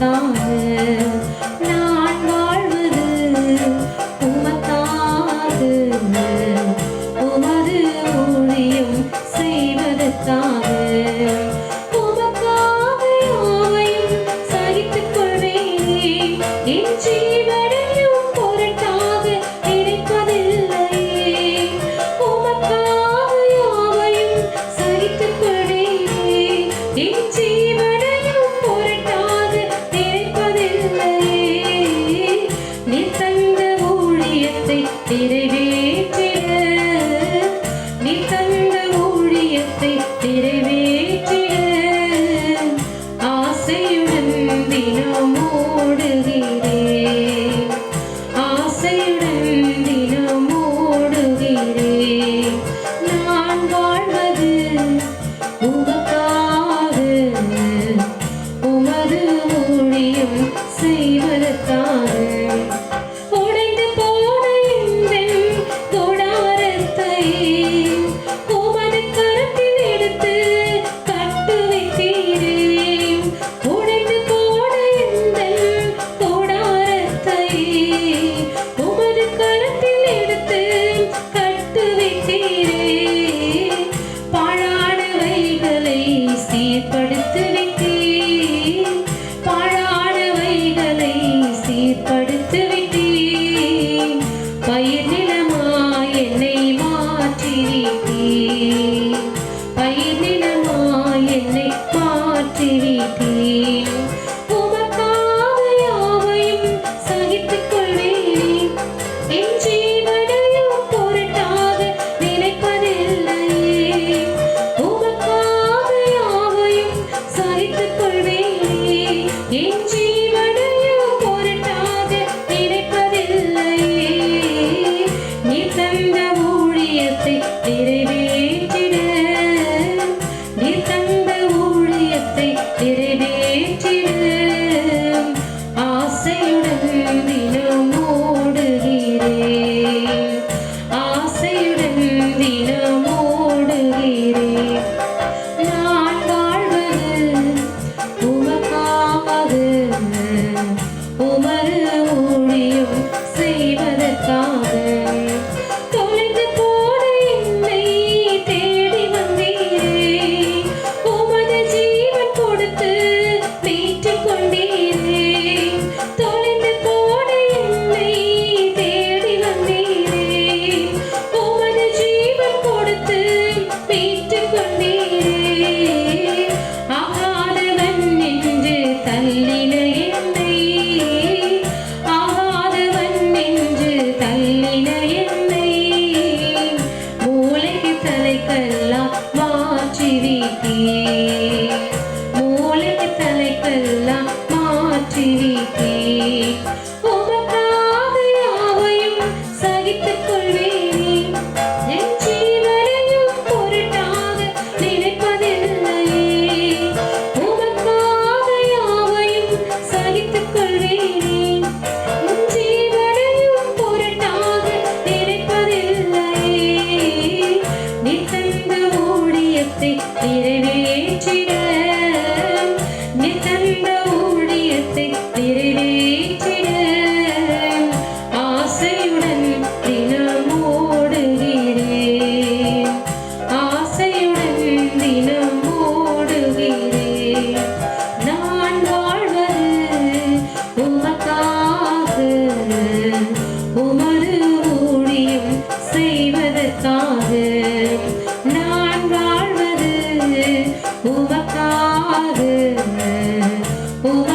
सा है। செஞ்சி 我们。எல்லாம் மாற்றி நீக்கே உமக்காவையாவையும் சகித்துக் கொள்வேனே. என் ஜீவனையும் பொருட்டாக நினைப்பதில்லையே. உமக்காவையாவையும் சகித்துக் கொள்வேனே. ஓடியத்தை இரவே உமக்காது நான் வாழ்வது உமக்காது உம